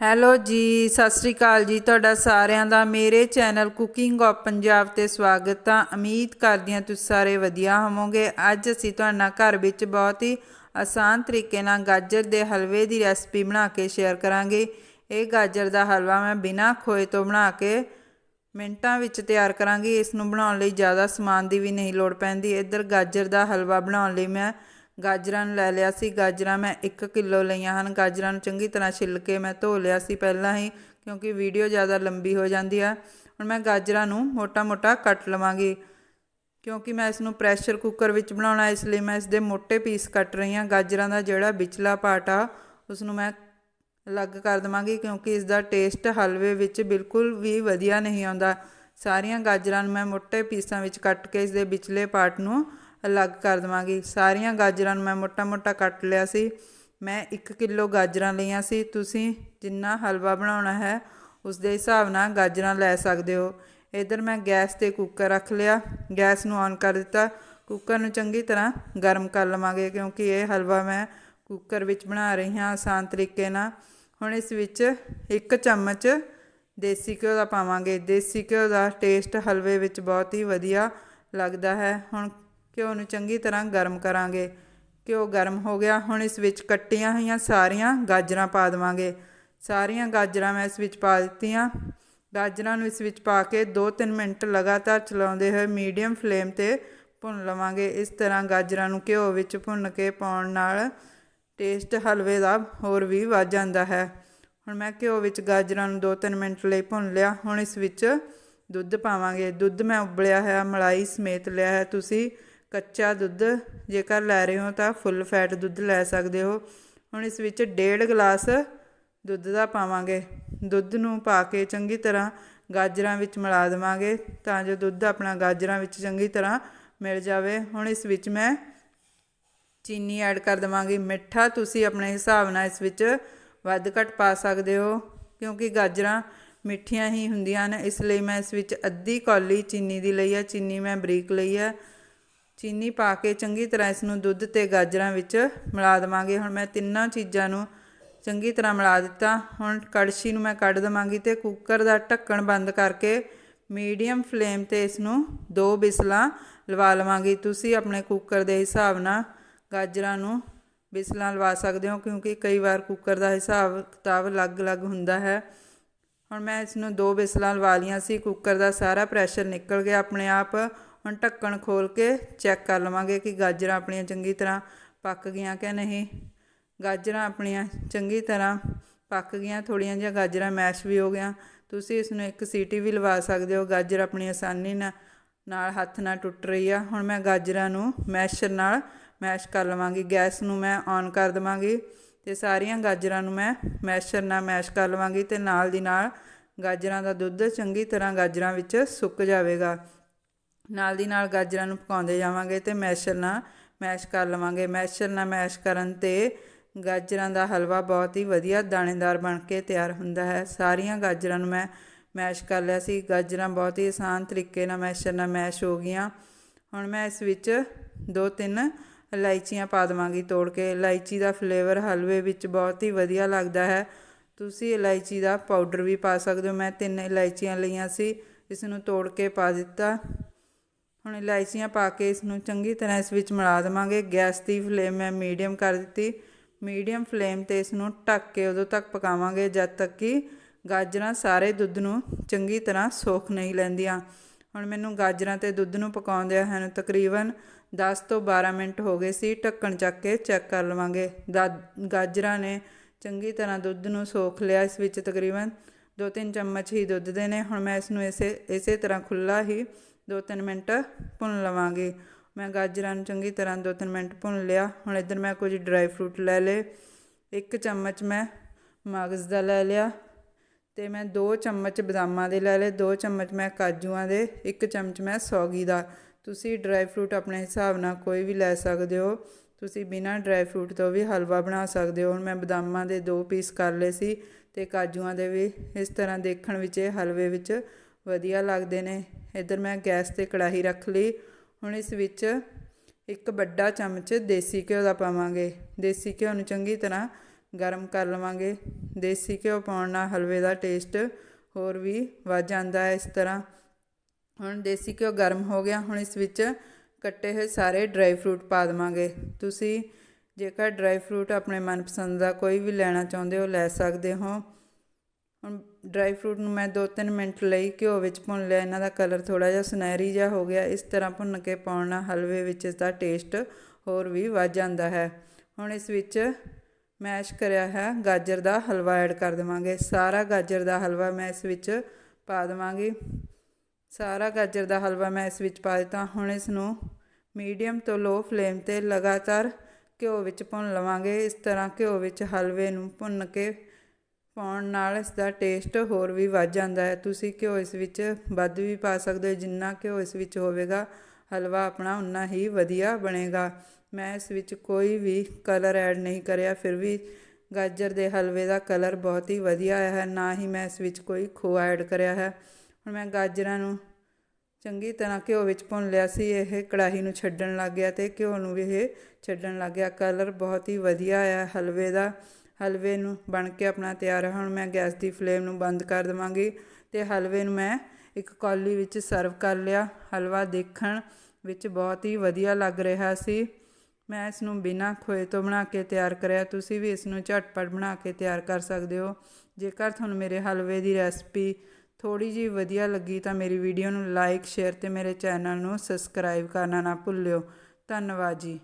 Hello ਜੀ, ਸਤਿ ਸ੍ਰੀ ਅਕਾਲ ਜੀ ਤੁਹਾਡਾ ਸਾਰਿਆਂ ਦਾ, ਮੇਰੇ ਚੈਨਲ ਕੁਕਿੰਗ ਆਫ ਪੰਜਾਬ ਤੇ ਸਵਾਗਤ ਆ। ਉਮੀਦ ਕਰਦੀ ਹਾਂ ਤੁਸੀਂ ਸਾਰੇ ਵਧੀਆ ਹੋਵੋਗੇ। ਅੱਜ ਅਸੀਂ ਤੁਹਾਡਾ ਘਰ ਵਿੱਚ ਬਹੁਤ ਹੀ ਆਸਾਨ ਤਰੀਕੇ ਨਾਲ ਗਾਜਰ ਦੇ ਹਲਵੇ ਦੀ ਰੈਸਪੀ ਬਣਾ ਕੇ ਸ਼ੇਅਰ ਕਰਾਂਗੇ। ਇਹ ਗਾਜਰ ਦਾ ਹਲਵਾ ਮੈਂ ਬਿਨਾਂ ਖੋਏ ਤੋਂ ਬਣਾ ਕੇ ਮਿੰਟਾਂ ਵਿੱਚ ਤਿਆਰ ਕਰਾਂਗੀ। ਇਸ ਨੂੰ ਬਣਾਉਣ ਲਈ ਜ਼ਿਆਦਾ ਸਮਾਨ ਦੀ ਵੀ ਨਹੀਂ ਲੋੜ ਪੈਂਦੀ। ਇੱਧਰ ਗਾਜਰ ਦਾ ਹਲਵਾ ਬਣਾਉਣ ਲਈ ਮੈਂ ਗਾਜਰਾਂ ਨੂੰ ਲੈ ਲਿਆ ਸੀ। ਗਾਜਰਾਂ ਮੈਂ 1 ਕਿਲੋ ਲਈਆਂ ਹਨ। ਗਾਜਰਾਂ ਨੂੰ ਚੰਗੀ ਤਰ੍ਹਾਂ ਛਿੱਲ ਕੇ ਮੈਂ ਧੋ ਲਿਆ ਸੀ ਪਹਿਲਾਂ ਹੀ, ਕਿਉਂਕਿ ਵੀਡੀਓ ਜ਼ਿਆਦਾ ਲੰਬੀ ਹੋ ਜਾਂਦੀ ਆ। ਹੁਣ ਮੈਂ ਗਾਜਰਾਂ ਨੂੰ ਮੋਟਾ-ਮੋਟਾ ਕੱਟ ਲਵਾਂਗੀ, ਕਿਉਂਕਿ ਮੈਂ ਇਸ ਨੂੰ ਪ੍ਰੈਸ਼ਰ ਕੁੱਕਰ ਵਿੱਚ ਬਣਾਉਣਾ, ਇਸ ਲਈ ਮੈਂ ਇਸ ਦੇ ਮੋٹے ਪੀਸ ਕੱਟ ਰਹੀ ਹਾਂ। ਗਾਜਰਾਂ ਦਾ ਜਿਹੜਾ ਵਿਚਲਾ ਪਾਰਟ ਆ ਉਸ ਨੂੰ ਮੈਂ ਅਲੱਗ ਕਰ ਦਵਾਂਗੀ, ਕਿਉਂਕਿ ਇਸ ਦਾ ਟੇਸਟ ਹਲਵੇ ਵਿੱਚ ਬਿਲਕੁਲ ਵੀ ਵਧੀਆ ਨਹੀਂ ਆਉਂਦਾ। ਸਾਰੀਆਂ ਗਾਜਰਾਂ ਨੂੰ ਮੈਂ ਮੋਟੇ ਪੀਸਾਂ ਵਿੱਚ ਕੱਟ ਕੇ ਇਸ ਦੇ ਵਿਚਲੇ ਪਾਰਟ ਨੂੰ ਅਲੱਗ ਕਰ ਦਵਾਂਗੀ। ਸਾਰੀਆਂ ਗਾਜਰਾਂ ਨੂੰ ਮੈਂ ਮੋਟਾ-ਮੋਟਾ ਕੱਟ ਲਿਆ ਸੀ। ਮੈਂ 1 ਕਿਲੋ ਗਾਜਰਾਂ ਲਈਆਂ ਸੀ। ਤੁਸੀਂ ਜਿੰਨਾ ਹਲਵਾ ਬਣਾਉਣਾ ਹੈ ਉਸ ਦੇ ਹਿਸਾਬ ਨਾਲ ਗਾਜਰਾਂ ਲੈ ਸਕਦੇ ਹੋ। ਇਧਰ ਮੈਂ ਗੈਸ ਤੇ ਕੁੱਕਰ ਰੱਖ ਲਿਆ। ਗੈਸ ਨੂੰ ਔਨ ਕਰ ਦਿੱਤਾ। ਕੁੱਕਰ ਨੂੰ ਚੰਗੀ ਤਰ੍ਹਾਂ ਗਰਮ ਕਰ ਲਵਾਂਗੇ, ਕਿਉਂਕਿ ਇਹ ਹਲਵਾ ਮੈਂ ਕੁੱਕਰ ਵਿੱਚ ਬਣਾ ਰਹੀ ਹਾਂ ਆਸਾਨ ਤਰੀਕੇ ਨਾਲ। ਹੁਣ ਇਸ ਵਿੱਚ 1 ਚਮਚ ਦੇਸੀ ਘਿਓ ਦਾ ਪਾਵਾਂਗੇ। ਦੇਸੀ ਘਿਓ ਦਾ ਟੇਸਟ ਹਲਵੇ ਵਿੱਚ ਬਹੁਤ ਹੀ ਵਧੀਆ ਲੱਗਦਾ ਹੈ। ਹੁਣ ਘਿਓ ਨੂੰ ਚੰਗੀ ਤਰ੍ਹਾਂ ਗਰਮ ਕਰਾਂਗੇ ਘਿਓ ਗਰਮ ਹੋ ਗਿਆ, ਹੁਣ ਇਸ ਵਿੱਚ ਕੱਟੀਆਂ ਹੋਈਆਂ ਸਾਰੀਆਂ ਗਾਜਰਾਂ ਪਾ ਦੇਵਾਂਗੇ। ਸਾਰੀਆਂ ਗਾਜਰਾਂ ਮੈਂ ਇਸ ਵਿੱਚ ਪਾ ਦਿੱਤੀਆਂ। ਗਾਜਰਾਂ ਨੂੰ ਇਸ ਵਿੱਚ ਪਾ ਕੇ 2-3 ਮਿੰਟ ਲਗਾਤਾਰ ਚਲਾਉਂਦੇ ਹੋਏ ਮੀਡੀਅਮ ਫਲੇਮ ਤੇ ਭੁੰਨ ਲਵਾਂਗੇ। ਇਸ ਤਰ੍ਹਾਂ ਗਾਜਰਾਂ ਨੂੰ ਘਿਓ ਵਿੱਚ ਭੁੰਨ ਕੇ ਪਾਉਣ ਨਾਲ ਟੇਸਟ ਹਲਵੇ ਦਾ ਹੋਰ ਵੀ ਵੱਧ ਜਾਂਦਾ ਹੈ। ਹੁਣ ਮੈਂ ਘਿਓ ਵਿੱਚ ਗਾਜਰਾਂ ਨੂੰ 2-3 ਮਿੰਟ ਲਈ ਭੁੰਨ ਲਿਆ। ਹੁਣ ਇਸ ਵਿੱਚ ਦੁੱਧ ਪਾਵਾਂਗੇ। ਦੁੱਧ ਮੈਂ ਉਬਲਿਆ ਹੋਇਆ, ਮਲਾਈ ਸਮੇਤ ਲਿਆ ਹੈ। ਤੁਸੀਂ ਕੱਚਾ ਦੁੱਧ ਜੇਕਰ ਲੈ ਰਹੇ ਹੋ ਤਾਂ ਫੁੱਲ ਫੈਟ ਦੁੱਧ ਲੈ ਸਕਦੇ ਹੋ। ਹੁਣ ਇਸ ਵਿੱਚ ਡੇਢ ਗਲਾਸ ਦੁੱਧ ਦਾ ਪਾਵਾਂਗੇ। ਦੁੱਧ ਨੂੰ ਪਾ ਕੇ ਚੰਗੀ ਤਰ੍ਹਾਂ ਗਾਜਰਾਂ ਵਿੱਚ ਮਿਲਾ ਦੇਵਾਂਗੇ ਤਾਂ ਜੋ ਦੁੱਧ ਆਪਣਾ ਗਾਜਰਾਂ ਵਿੱਚ ਚੰਗੀ ਤਰ੍ਹਾਂ ਮਿਲ ਜਾਵੇ। ਹੁਣ ਇਸ ਵਿੱਚ ਮੈਂ ਚੀਨੀ ਐਡ ਕਰ ਦੇਵਾਂਗੀ। ਮਿੱਠਾ ਤੁਸੀਂ ਆਪਣੇ ਹਿਸਾਬ ਨਾਲ ਇਸ ਵਿੱਚ ਵੱਧ ਘੱਟ ਪਾ ਸਕਦੇ ਹੋ ਕਿਉਂਕਿ ਗਾਜਰਾਂ ਮਿੱਠੀਆਂ ਹੀ ਹੁੰਦੀਆਂ ਨੇ ਇਸ ਲਈ ਮੈਂ ਇਸ ਵਿੱਚ ਅੱਧੀ ਕੌਲੀ ਚੀਨੀ ਦੀ ਲਈ ਹੈ। ਚੀਨੀ ਮੈਂ ਬਰੀਕ ਲਈ ਹੈ। ਚੀਨੀ ਪਾ ਕੇ ਚੰਗੀ ਤਰ੍ਹਾਂ ਇਸ ਨੂੰ ਦੁੱਧ ਤੇ ਗਾਜਰਾਂ ਵਿੱਚ ਮਿਲਾ ਦਵਾਂਗੇ। ਹੁਣ ਮੈਂ ਤਿੰਨਾਂ ਚੀਜ਼ਾਂ ਨੂੰ ਚੰਗੀ ਤਰ੍ਹਾਂ ਮਿਲਾ ਦਿੱਤਾ। ਹੁਣ ਕੜਛੀ ਨੂੰ ਮੈਂ ਕੱਢ ਦਵਾਂਗੀ ਤੇ ਕੁੱਕਰ ਦਾ ਢੱਕਣ ਬੰਦ ਕਰਕੇ ਮੀਡੀਅਮ ਫਲੇਮ ਤੇ ਇਸ ਨੂੰ ਦੋ ਬਿਸਲਾਂ ਲਵਾ ਲਵਾਂਗੀ। ਤੁਸੀਂ ਆਪਣੇ ਕੁੱਕਰ ਦੇ ਹਿਸਾਬ ਨਾਲ ਗਾਜਰਾਂ ਨੂੰ ਬਿਸਲਾਂ ਲਵਾ ਸਕਦੇ ਹੋ, ਕਿਉਂਕਿ ਕਈ ਵਾਰ ਕੁੱਕਰ ਦਾ ਹਿਸਾਬ ਕਿਤਾਬ ਅਲੱਗ-ਅਲੱਗ ਹੁੰਦਾ ਹੈ। ਹੁਣ ਮੈਂ ਇਸ ਨੂੰ ਦੋ ਬਿਸਲਾਂ ਲਵਾ ਲੀਆਂ ਸੀ। ਕੁੱਕਰ ਦਾ ਸਾਰਾ ਪ੍ਰੈਸ਼ਰ ਨਿਕਲ ਗਿਆ ਆਪਣੇ ਆਪ। ਹੁਣ ਢੱਕਣ ਖੋਲ ਕੇ ਚੈੱਕ ਕਰ ਲਵਾਂਗੇ ਕਿ ਗਾਜਰਾਂ ਆਪਣੀਆਂ ਚੰਗੀ ਤਰ੍ਹਾਂ ਪੱਕ ਗਈਆਂ ਕਿ ਨਹੀਂ। ਗਾਜਰਾਂ ਆਪਣੀਆਂ ਚੰਗੀ ਤਰ੍ਹਾਂ ਪੱਕ ਗਈਆਂ ਥੋੜੀਆਂ ਜਿਹੀਆਂ ਗਾਜਰਾਂ ਮੈਸ਼ ਵੀ ਹੋ ਗਈਆਂ। ਤੁਸੀਂ ਇਸ ਨੂੰ ਇੱਕ ਸੀਟੀ ਵੀ ਲਵਾ ਸਕਦੇ ਹੋ। ਗਾਜਰ ਆਪਣੀ ਆਸਾਨੀ ਨਾਲ ਨਾਲ ਹੱਥ ਨਾਲ ਟੁੱਟ ਰਹੀ ਆ। ਹੁਣ ਮੈਂ ਗਾਜਰਾਂ ਨੂੰ ਮੈਸ਼ਰ ਨਾਲ ਮੈਸ਼ ਕਰ ਲਵਾਂਗੀ। ਗੈਸ ਨੂੰ ਮੈਂ ਔਨ ਕਰ ਦਵਾਂਗੀ ਤੇ ਸਾਰੀਆਂ ਗਾਜਰਾਂ ਨੂੰ ਮੈਂ ਮੈਸ਼ਰ ਨਾਲ ਮੈਸ਼ ਕਰ ਲਵਾਂਗੀ ਤੇ ਨਾਲ ਦੀ ਨਾਲ ਗਾਜਰਾਂ ਦਾ ਦੁੱਧ ਚੰਗੀ ਤਰ੍ਹਾਂ ਗਾਜਰਾਂ ਵਿੱਚ ਸੁੱਕ ਜਾਵੇਗਾ। ਨਾਲ ਦੀ ਨਾਲ ਗਾਜਰਾਂ ਨੂੰ ਪਕਾਉਂਦੇ ਜਾਵਾਂਗੇ ਤੇ ਮੈਸ਼ਰ ਨਾਲ ਮੈਸ਼ ਕਰ ਲਵਾਂਗੇ। ਮੈਸ਼ਰ ਨਾਲ ਮੈਸ਼ ਕਰਨ ਤੇ ਗਾਜਰਾਂ ਦਾ ਹਲਵਾ ਬਹੁਤ ਹੀ ਵਧੀਆ ਦਾਣੇਦਾਰ ਬਣ ਕੇ ਤਿਆਰ ਹੁੰਦਾ ਹੈ। ਸਾਰੀਆਂ ਗਾਜਰਾਂ ਨੂੰ ਮੈਂ ਮੈਸ਼ ਕਰ ਲਿਆ ਸੀ। ਗਾਜਰਾਂ ਬਹੁਤ ਹੀ ਆਸਾਨ ਤਰੀਕੇ ਨਾਲ ਮੈਸ਼ਰ ਨਾਲ ਮੈਸ਼ ਹੋ ਗਈਆਂ। ਹੁਣ ਮੈਂ ਇਸ ਵਿੱਚ ਦੋ ਤਿੰਨ ਇਲਾਇਚੀਆਂ ਪਾ ਦਵਾਂਗੀ ਤੋੜ ਕੇ। ਇਲਾਇਚੀ ਦਾ ਫਲੇਵਰ ਹਲਵੇ ਵਿੱਚ ਬਹੁਤ ਹੀ ਵਧੀਆ ਲੱਗਦਾ ਹੈ। ਤੁਸੀਂ ਇਲਾਇਚੀ ਦਾ ਪਾਊਡਰ ਵੀ ਪਾ ਸਕਦੇ ਹੋ। ਮੈਂ ਤਿੰਨ ਇਲਾਇਚੀਆਂ ਲਈਆਂ ਸੀ। ਇਸ ਨੂੰ ਤੋੜ ਕੇ ਪਾ ਦਿੱਤਾ। ਹੁਣ ਇਲਾਇਚੀਆਂ ਪਾ ਕੇ ਇਸ ਨੂੰ ਚੰਗੀ ਤਰ੍ਹਾਂ ਇਸ ਵਿੱਚ ਮਿਲਾ ਦੇਵਾਂਗੇ। ਗੈਸ ਦੀ ਫਲੇਮ ਮੈਂ ਮੀਡੀਅਮ ਕਰ ਦਿੱਤੀ। ਮੀਡੀਅਮ ਫਲੇਮ ਤੇ ਇਸ ਨੂੰ ਢੱਕ ਕੇ ਉਦੋਂ ਤੱਕ ਪਕਾਵਾਂਗੇ ਜਦ ਤੱਕ ਕਿ ਗਾਜਰਾਂ ਸਾਰੇ ਦੁੱਧ ਨੂੰ ਚੰਗੀ ਤਰ੍ਹਾਂ ਸੋਖ ਨਹੀਂ ਲੈਂਦੀਆਂ। ਹੁਣ ਮੈਨੂੰ ਗਾਜਰਾਂ ਤੇ ਦੁੱਧ ਨੂੰ ਪਕਾਉਂਦਿਆਂ ਹਨ ਤਕਰੀਬਨ 10 ਤੋਂ 12 ਮਿੰਟ ਹੋ ਗਏ ਸੀ। ਢੱਕਣ ਚੱਕ ਕੇ ਚੈੱਕ ਕਰ ਲਵਾਂਗੇ। ਗਾਜਰਾਂ ਨੇ ਚੰਗੀ ਤਰ੍ਹਾਂ ਦੁੱਧ ਨੂੰ ਸੋਖ ਲਿਆ। ਇਸ ਵਿੱਚ ਤਕਰੀਬਨ 2-3 ਚਮਚ ਹੀ ਦੁੱਧ ਦੇ ਨੇ। ਹੁਣ ਮੈਂ ਇਸ ਨੂੰ ਇਸੇ ਇਸੇ ਤਰ੍ਹਾਂ ਖੁੱਲਾ ਹੀ 2-3 ਮਿੰਟ ਭੁੰਨ ਲਵਾਂਗੇ। ਮੈਂ ਗਾਜਰਾਂ ਨੂੰ ਚੰਗੀ ਤਰ੍ਹਾਂ 2-3 ਮਿੰਟ ਭੁੰਨ ਲਿਆ। ਹੁਣ ਇੱਧਰ ਮੈਂ ਕੁਝ ਡਰਾਈ ਫਰੂਟ ਲੈ ਲਏ। ਇੱਕ ਚਮਚ ਮੈਂ ਮਗਜ਼ ਦਾ ਲੈ ਲਿਆ ਤੇ ਮੈਂ 2 ਚਮਚ ਬਦਾਮਾਂ ਦੇ ਲੈ ਲਏ। 2 ਚਮਚ ਮੈਂ ਕਾਜੂਆਂ ਦੇ 1 ਚਮਚ ਮੈਂ ਸੌਗੀ ਦਾ। ਤੁਸੀਂ ਡਰਾਈ ਫਰੂਟ ਆਪਣੇ ਹਿਸਾਬ ਨਾਲ ਕੋਈ ਵੀ ਲੈ ਸਕਦੇ ਹੋ। ਤੁਸੀਂ ਬਿਨਾਂ ਡਰਾਈ ਫਰੂਟ ਤੋਂ ਵੀ ਹਲਵਾ ਬਣਾ ਸਕਦੇ ਹੋ। ਹੁਣ ਮੈਂ ਬਦਾਮਾਂ ਦੇ ਦੋ ਪੀਸ ਕਰ ਲਏ ਸੀ ਤੇ ਕਾਜੂਆਂ ਦੇ ਵੀ ਇਸ ਤਰ੍ਹਾਂ ਦੇਖਣ ਵਿੱਚ ਇਹ ਹਲਵੇ ਵਿੱਚ ਵਧੀਆ ਲੱਗਦੇ ਨੇ। ਇੱਧਰ ਮੈਂ ਗੈਸ ਤੇ ਕੜਾਹੀ ਰੱਖ ਲਈ। ਹੁਣ ਇਸ ਵਿੱਚ ਇੱਕ ਵੱਡਾ ਚਮਚ ਦੇਸੀ ਘਿਓ ਦਾ ਪਾਵਾਂਗੇ। ਦੇਸੀ ਘਿਓ ਨੂੰ ਚੰਗੀ ਤਰ੍ਹਾਂ ਗਰਮ ਕਰ ਲਵਾਂਗੇ। ਦੇਸੀ ਘਿਓ ਪਾਉਣ ਨਾਲ ਹਲਵੇ ਦਾ ਟੇਸਟ ਹੋਰ ਵੀ ਵੱਧ ਜਾਂਦਾ ਹੈ ਇਸ ਤਰ੍ਹਾਂ। ਹੁਣ ਦੇਸੀ ਘਿਓ ਗਰਮ ਹੋ ਗਿਆ। ਹੁਣ ਇਸ ਵਿੱਚ ਕੱਟੇ ਹੋਏ ਸਾਰੇ ਡਰਾਈ ਫਰੂਟ ਪਾ ਦੇਵਾਂਗੇ। ਤੁਸੀਂ ਜੇਕਰ ਡਰਾਈ ਫਰੂਟ ਆਪਣੇ ਮਨਪਸੰਦ ਦਾ ਕੋਈ ਵੀ ਲੈਣਾ ਚਾਹੁੰਦੇ ਹੋ, ਲੈ ਸਕਦੇ ਹੋ। ਹੁਣ ਡਰਾਈ ਫਰੂਟ ਨੂੰ ਮੈਂ 2-3 ਮਿੰਟ ਲਈ ਘਿਓ ਵਿੱਚ ਭੁੰਨ ਲਿਆ, ਇਹਨਾਂ ਦਾ ਕਲਰ ਥੋੜਾ ਜਿਹਾ ਸੁਨਹਿਰੀ ਜਿਹਾ ਹੋ ਗਿਆ, ਇਸ ਤਰ੍ਹਾਂ ਭੁੰਨ ਕੇ ਪਾਉਣ ਨਾਲ ਹਲਵੇ ਵਿੱਚ ਇਸ ਦਾ ਟੇਸਟ ਹੋਰ ਵੀ ਵੱਧ ਜਾਂਦਾ ਹੈ। ਹੁਣ ਇਸ ਵਿੱਚ ਮੈਸ਼ ਕਰਿਆ ਹੈ ਗਾਜਰ ਦਾ ਹਲਵਾ ਐਡ ਕਰ ਦੇਵਾਂਗੇ, ਸਾਰਾ ਗਾਜਰ ਦਾ ਹਲਵਾ ਮੈਂ ਇਸ ਵਿੱਚ ਪਾ ਦੇਵਾਂਗੀ। ਸਾਰਾ ਗਾਜਰ ਦਾ ਹਲਵਾ ਮੈਂ ਇਸ ਵਿੱਚ ਪਾ ਦਿੱਤਾ, ਹੁਣ ਇਸ ਨੂੰ ਮੀਡੀਅਮ ਤੋਂ ਲੋ ਫਲੇਮ ਤੇ ਲਗਾਤਾਰ ਘਿਓ ਵਿੱਚ ਭੁੰਨ ਲਵਾਂਗੇ, ਇਸ ਤਰ੍ਹਾਂ ਘਿਓ ਵਿੱਚ ਹਲਵੇ ਨੂੰ ਭੁੰਨ ਕੇ ਪਾਉਣ ਨਾਲ ਇਸ ਦਾ ਟੇਸਟ ਹੋਰ ਵੀ ਵੱਧ ਜਾਂਦਾ ਹੈ। ਤੁਸੀਂ ਘਿਓ ਇਸ ਵਿੱਚ ਵੱਧ ਵੀ ਪਾ ਸਕਦੇ ਹੋ, ਜਿੰਨਾ ਘਿਓ ਇਸ ਵਿੱਚ ਹੋਵੇਗਾ, ਹਲਵਾ ਆਪਣਾ ਉਨਾ ਹੀ ਵਧੀਆ ਬਣੇਗਾ। ਮੈਂ ਇਸ ਵਿੱਚ ਕੋਈ ਵੀ ਕਲਰ ਐਡ ਨਹੀਂ ਕਰਿਆ, ਫਿਰ ਵੀ ਗਾਜਰ ਦੇ ਹਲਵੇ ਦਾ ਕਲਰ ਬਹੁਤ ਹੀ ਵਧੀਆ ਆਇਆ ਹੈ। ਨਾ ਹੀ ਮੈਂ ਇਸ ਵਿੱਚ ਕੋਈ ਖੋਆ ਐਡ ਕਰਿਆ ਹੈ। ਹੁਣ ਮੈਂ ਗਾਜਰਾਂ ਨੂੰ ਚੰਗੀ ਤਰ੍ਹਾਂ ਘਿਓ ਵਿੱਚ ਭੁੰਨ ਲਿਆ ਸੀ। ਇਹ ਕੜਾਹੀ ਨੂੰ ਛੱਡਣ ਲੱਗ ਗਿਆ ਤੇ ਘਿਓ ਨੂੰ ਵੀ ਇਹ ਛੱਡਣ ਲੱਗ ਗਿਆ। ਕਲਰ ਬਹੁਤ ਹੀ ਵਧੀਆ ਆਇਆ ਹਲਵੇ ਦਾ। ਹਲਵੇ ਨੂੰ ਬਣ ਕੇ ਆਪਣਾ ਤਿਆਰ ਹੈ ਹੁਣ ਮੈਂ ਗੈਸ ਦੀ ਫਲੇਮ ਨੂੰ ਬੰਦ ਕਰ ਦੇਵਾਂਗੀ ਤੇ ਹਲਵੇ ਨੂੰ ਮੈਂ ਇੱਕ ਕੌਲੀ ਵਿੱਚ ਸਰਵ ਕਰ ਲਿਆ। ਹਲਵਾ ਦੇਖਣ ਵਿੱਚ ਬਹੁਤ ਹੀ ਵਧੀਆ ਲੱਗ ਰਿਹਾ ਸੀ। ਮੈਂ ਇਸ ਨੂੰ ਬਿਨਾਂ ਖੋਏ ਤੋਂ ਬਣਾ ਕੇ ਤਿਆਰ ਕਰਿਆ। ਤੁਸੀਂ ਵੀ ਇਸ ਨੂੰ ਝਟਪਟ ਬਣਾ ਕੇ ਤਿਆਰ ਕਰ ਸਕਦੇ ਹੋ। ਜੇਕਰ ਤੁਹਾਨੂੰ ਮੇਰੇ ਹਲਵੇ ਦੀ ਰੈਸਪੀ ਥੋੜੀ ਜਿਹੀ ਵਧੀਆ ਲੱਗੀ ਤਾਂ ਮੇਰੀ ਵੀਡੀਓ ਨੂੰ ਲਾਈਕ, ਸ਼ੇਅਰ ਤੇ ਮੇਰੇ ਚੈਨਲ ਨੂੰ ਸਬਸਕ੍ਰਾਈਬ ਕਰਨਾ ਨਾ ਭੁੱਲਿਓ। ਧੰਨਵਾਦ ਜੀ।